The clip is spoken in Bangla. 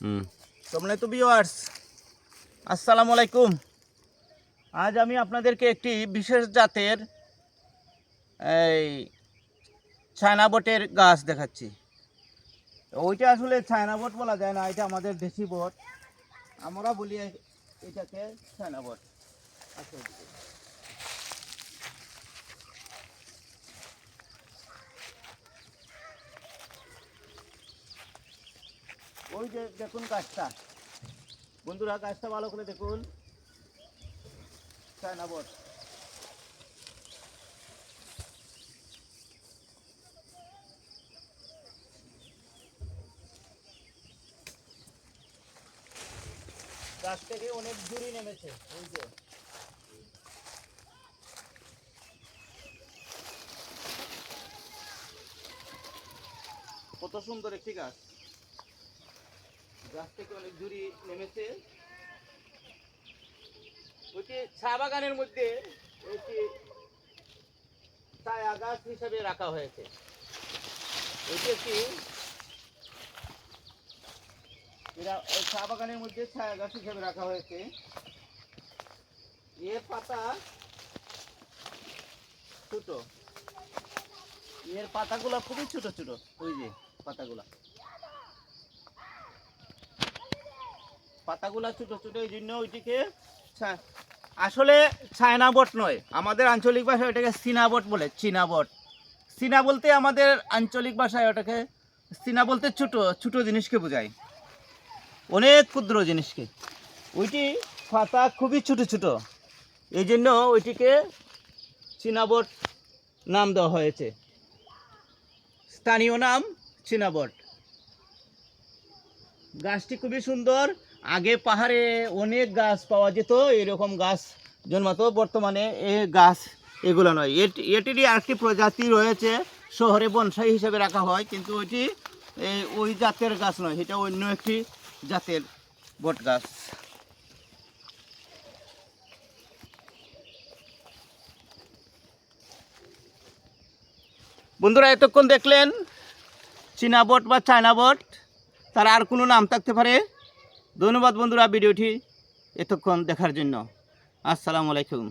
হুম। তোমরা তো ভিউয়ার্স আসসালামু আলাইকুম। আজ আমি আপনাদেরকে একটি বিশেষ জাতের এই চায়না বটের গাছ দেখাচ্ছি। ওইটা আসলে চায়না বট বলা যায় না, এটা আমাদের দেশি বট। আমরা বলি এটাকে চায়না বট। আসো ওই যে দেখুন গাছটা। বন্ধুরা, গাছটা ভালো করে দেখুন। চায়না বট। গাছ থেকে অনেক জুড়ি নেমেছে, ওই যে। কত সুন্দর একটি গাছ। গাছ থেকে অনেক জুড়ি নেমেছে। ওইটি চা বাগানের মধ্যে ওইটি ছায়া গাছ হিসাবে রাখা হয়েছে। ওইটি একটি চা বাগানের মধ্যে ছায়া গাছ হিসাবে রাখা হয়েছে। এর পাতা ছোট। এর পাতাগুলো খুবই ছোট ছোট। ওই যে পাতাগুলা। পাতাগুলা ছোট ছোট এই জন্য ওইটিকে আসলে চায়না বট নয়। আমাদের আঞ্চলিক ভাষায় ওটাকে চীনা বট বলে চীনা বট চীনা বলতে আমাদের আঞ্চলিক ভাষায় ওটাকে চীনা বলতে ছোট ছোট জিনিসকে বোঝায়। অনেক ক্ষুদ্র জিনিসকে। ওইটি পাতা খুবই ছোট ছোট। এই জন্য ওইটিকে চীনা বট নাম দেওয়া হয়েছে। স্থানীয় নাম চীনা বট গাছটি খুবই সুন্দর। আগে পাহাড়ে অনেক গাছ পাওয়া যেত, এরকম গাছ জন্মাতো। বর্তমানে এ গাছ এগুলো নয়। এটি, এটিরই আরেকটি প্রজাতি রয়েছে, শহরে বনসাই হিসেবে রাখা হয়, কিন্তু ওইটি ওই জাতের গাছ নয়, এটা অন্য একটি জাতের বট গাছ। বন্ধুরা, এতক্ষণ দেখলেন চীনা বট বা চায়না বট, তার আর কোনো নাম থাকতে পারে? ধন্যবাদ বন্ধুরা ভিডিওটি এতক্ষণ দেখার জন্য। আসসালামু আলাইকুম।